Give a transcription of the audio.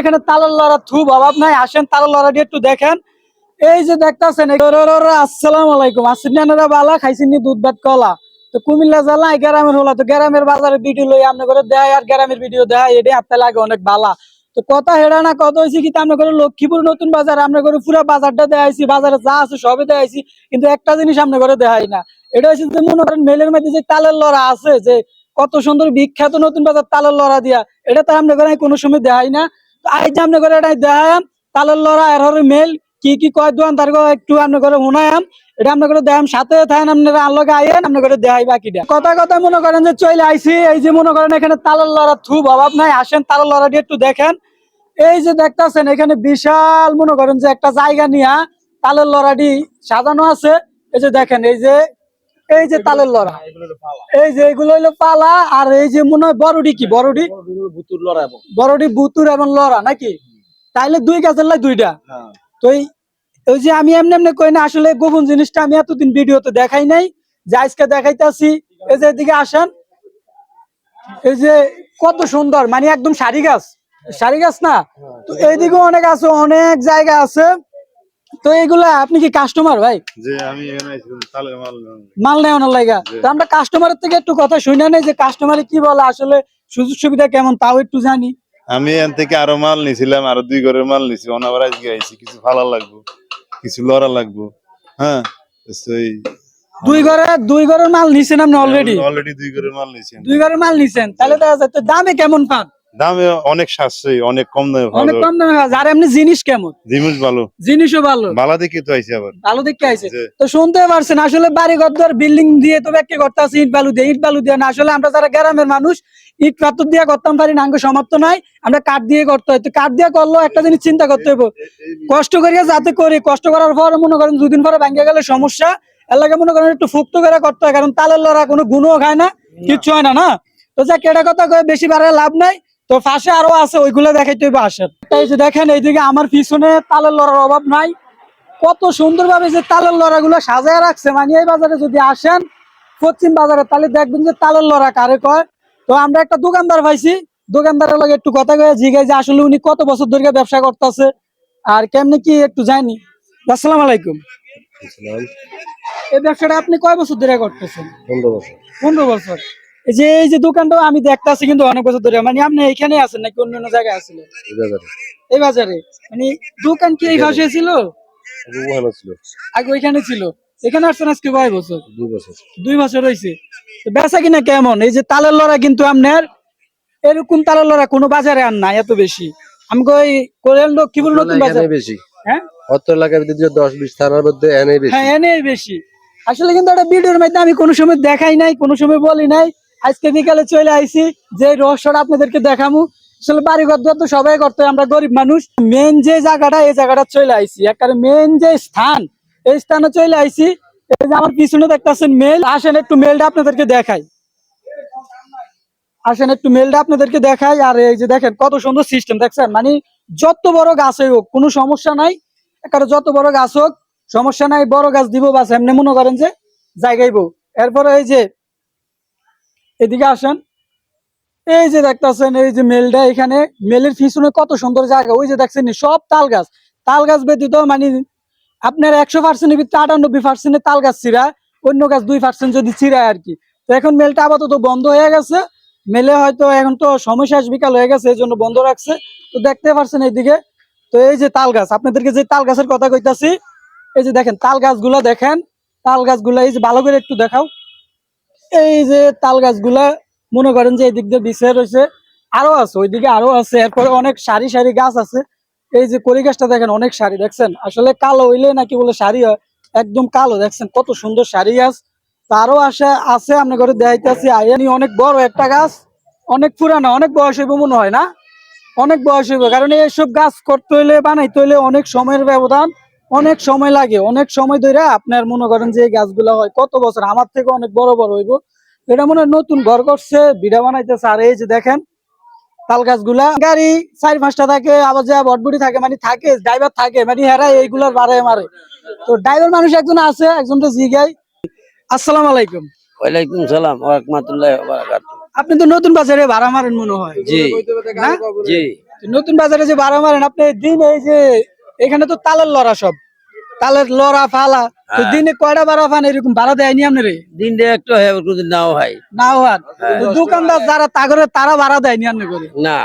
এখানে তালের লড়া থুব অভাব নাই আসেন, তালের লড়াটি একটু দেখেন। এই যে দেখতেছেন আসসালাম আলাইকুম। আসিনারা বালা, খাইছিনি দুধ ভাত, কলা। তো কুমিল্লা জেলা গ্রামের হলা। তো গ্রামের বাজারে ভিডিও লই আপনি করে দেয়, আর গ্রামের ভিডিও দেয় এটাই আপনার লাগে অনেক বালা। তো কথা হেরা না কত হয়েছে কি আমরা করে লক্ষ্মীপুর নতুন বাজার, আমরা করে পুরো বাজারটা দেখাইছি বাজারে যা আছে সবই দেখাইছি কিন্তু একটা জিনিস আমরা করে দেখাই না। এটা হচ্ছে যে মনে করেন মেলের মধ্যে যে তালের লড়া আছে, যে কত সুন্দর বিখ্যাত নতুন বাজার তালের লড়া দিয়া, এটা তো আমরা করে কোনো সময় দেখাই না। তো আজ করে এটাই দেখাম তালের লড়া এর মেল, কি কি কয় দোয়ান, তার একটু আমরা করে শোনায়াম। এটা করে দেখাম সাথে থাকেন আপনারা আনলগে আইয়েন আমরা করে দেখাই বাকিটা। কথা কথা মনে করেন যে চলে আইছি, এই যে মনে করেন এখানে তালের লড়া থুব অভাব নাই, আসেন তালের লড়াটি একটু দেখেন। এই যে দেখতাছেন, এখানে বিশাল মনে করেন যে একটা জায়গা নিয়া তালের লড়াটি সাজানো আছে। এই যে দেখেন, এই যে এই যে তালের লড়া। এই যে এগুলো হইল পালা আর এই যে মনে হয় বড়ডি কি? বড়ডি বুতুর লড়া এবং বড়ডি বুতুর এবং লড়া নাকি? তাইলে দুই গাছের লাই দুইটা। তো ওই যে আমি এমনি এমনি কই না আসলে গোপন জিনিসটা আমি এতদিন ভিডিওতে দেখাই নাই যে আজকে দেখাইতাছি। এই যে এদিকে আসেন। এই যে কত সুন্দর মানে একদম সারি গাছ। সারি গাছ না? তো এইদিকে অনেক আছে অনেক জায়গা আছে। তো এগুলা আপনি কি কাস্টমার ভাই? মাল নেওয়ানোর লাগা। তো আমরা কাস্টমারের থেকে একটু কথা শুনে নেই যে কাস্টমারে কি বলে আসলে সুযোগ সুবিধা কেমন তাও একটু জানি। আমি এখান থেকে আরও মাল নিছিলাম আরও দুই ঘরের মাল নিছি অনাবার আজকে আইছি কিছু ভালো লাগবো কিছু লড়া লাগবো হ্যাঁ? দুই ঘরে দুই ঘরের মাল নিছেন আপনি অলরেডি অলরেডি দুই ঘরের মাল নিছি। আমি। দুই ঘরের মাল নিছেন তাহলে দেখা যাচ্ছে দামে কেমন পান? দামে অনেক সাশ্রয়ী অনেক কম দামে অনেক কম দামে আর এমনি জিনিস কেমন? জিনিস ভালো। জিনিসও ভালো। ভালো দেখি তো আইছি আবার। ভালো দেখতে আইছে। তো শুনতে পারছেন আসলে বাড়ি ঘর বিল্ডিং দিয়ে তো ব্যাকে করতে আছে ইট বালু দিয়ে। ইট বালু দিয়ে না আসলে আমরা যারা গ্রামের মানুষ ইট পাথর দিয়ে করতাম পারি না আঙ্গ সমাপ্ত নাই। আমরা কাঠ দিয়ে করতে হয়। তো কাঠ দিয়ে করলেও একটা জিনিস চিন্তা করতে হবে কষ্ট করিয়া যাতে করি কষ্ট করার পর মনে করেন দুদিন পরে ভেঙে গেলে সমস্যা। এলাকা মনে করেন একটু ফুক্ত করে করতে হয় কারণ তালের লড়া কোনো গুণও খায় না কিচ্ছু হয় না না? তো যা কেটা কথা কয়ে বেশি বাড়ায় লাভ নাই। তো পাশে আরও আছে ওইগুলো দেখাইতে হইবে আসেন। এই যে দেখেন এইদিকে আমার পিছনে তালের লড়ার অভাব নাই। কত সুন্দর ভাবে যে তালের লড়া গুলো সাজায় রাখছে মানে এই বাজারে যদি আসেন পশ্চিম বাজারে তাহলে দেখবেন যে তালের লড়া কারে কয়। তো আমরা একটা দোকানদার পাইছি দোকানদারের লগে একটু কথা কয়ে জিগাই যে আসলে উনি কত বছর ধরে ব্যবসা করতেছে আর কেমনি কি একটু জানি। আসসালাম আলাইকুম। এই ব্যবসাটা আপনি কয় বছর ধরে করতেছেন? পনেরো বছর। পনেরো বছর। যে এই যে দোকানটা আমি দেখতাছি কিন্তু অনেক বছর ধরে। মানে আপনি এখানে আছেন নাকি অন্য অন্য জায়গায় আছিলেন এই বাজারে। মানে দোকান কি এই পাশে ছিল? আগে ওইখানে ছিল। এখানে আসছেন আজকে কয় বছর? দুই বছর। দুই বছর হয়েছে বেচা কিনা কেমন? এই যে তালের লড়া কিন্তু আপনার এরকম তালের লড়া কোনো বাজারে আর নাই এত বেশি। আমি কই কোরেল লক্ষ্মীপুর নতুন বাজার? বেশি। হ্যাঁ? অত এলাকার ভিতরে দশ বিশ থানার মধ্যে এনে বেশি। হ্যাঁ এনে বেশি। আসলে কিন্তু একটা ভিডিওর মধ্যে আমি কোনো সময় দেখাই নাই কোনো সময় বলি নাই। আজকে বিকালে চলে আইছি, যে রহস্যটা আপনাদেরকে দেখামু। আসলে বাড়ি ঘর তো সবাই করতে, আমরা গরিব মানুষ। মেন যে জায়গাটা, এই জায়গাটা চলে আইছি। একেবারে মেন যে স্থান, এই স্থানে চলে আইছি। এই যে আমার পিছনে দেখতেছেন মেল আসেন একটু মেলটা আপনাদেরকে দেখাই। আসেন একটু মেলটা আপনাদেরকে দেখাই, আর এই যে দেখেন কত সুন্দর সিস্টেম দেখছেন? মানে যত বড় গাছই হোক, কোনো সমস্যা নাই। একেবারে যত বড় গাছ হোক, সমস্যা নাই, বড় গাছ দিব, বাস এমনি মনে করেন যে জায়গাইব। এরপরে এই যে এদিকে আসেন। এই যে দেখতেছেন, এই যে মেলটা এখানে, মেলের পিছনে কত সুন্দর জায়গা। ওই যে দেখছেন সব তাল গাছ। তাল গাছ ব্যতীত মানে আপনার একশো পার্সেন্টের ভিতরে আটানব্বই পার্সেন্টে তাল গাছ চিরা অন্য গাছ দুই পার্সেন্ট যদি চিরায় আর কি। তো এখন মেলটা আপাতত বন্ধ হয়ে গেছে। মেলে হয়তো এখন তো সময় শেষ, বিকাল হয়ে গেছে, এই জন্য বন্ধ রাখছে। তো দেখতে পারছেন এইদিকে। তো এই যে তাল গাছ, আপনাদেরকে যে তাল গাছের কথা কইতাছি, এই যে দেখেন, তাল গাছগুলা দেখেন। তাল গাছগুলা এই যে ভালো করে একটু দেখাও। এই যে তাল গাছগুলা, মনে করেন যে এই দিক দিয়ে বিছিয়ে রয়েছে, আরও আছে, ওইদিকে আরও আছে, এরপরে অনেক সারি সারি গাছ আছে। এই যে করি গাছটা দেখেন, অনেক সারি, দেখছেন? আসলে কালো হইলে নাকি বলে সারি হয়, একদম কালো, দেখছেন? কত সুন্দর সারি গাছ। তারও আশা আছে, আপনার ঘরে দেখাইতেছি আইয়ানি অনেক বড় একটা গাছ। অনেক পুরানো, অনেক বয়স হইব মনে হয় না? অনেক বয়স হইব, কারণ এইসব গাছ করতে হইলে, বানাইতে হইলে অনেক সময়ের ব্যবধান। অনেক সময় লাগে অনেক সময় ধরে আপনার মনে করেন যে এই গাছগুলা হয় কত বছর? আমার থেকে অনেক বড় বড় হইব। এটা মনে হয় নতুন ঘর করছে বিড়া বানাইতেছে। আর এই যে দেখেন তাল গাছগুলা। গাড়ি চার পাঁচটা থাকে আবার যা বটবুটি থাকে মানে থাকে ড্রাইভার থাকে মানে হেরা এইগুলার বাড়ে মারে। তো ড্রাইভার মানুষ একজন আছে একজন তো জিগাই। আসসালামু আলাইকুম। ওয়ালাইকুম সালাম রাহমাতুল্লাহি আপনি তো নতুন বাজারে ভাড়া মারেন মনে হয়। জি। জি। নতুন বাজারে যে ভাড়া মারেন আপনি দিন এই যে এখানে তো তালের লড়া সব। তালের লড়া ফালা। তো হ্যাঁ। দিনে কয়টা বার পান এরকম ভাড়া দেয়নি আপনার? দিন একটু হয় নাও হয়। নাও হয়। দোকানদার যারা তাগরে তারা ভাড়া দেয়নি আপনি করে না।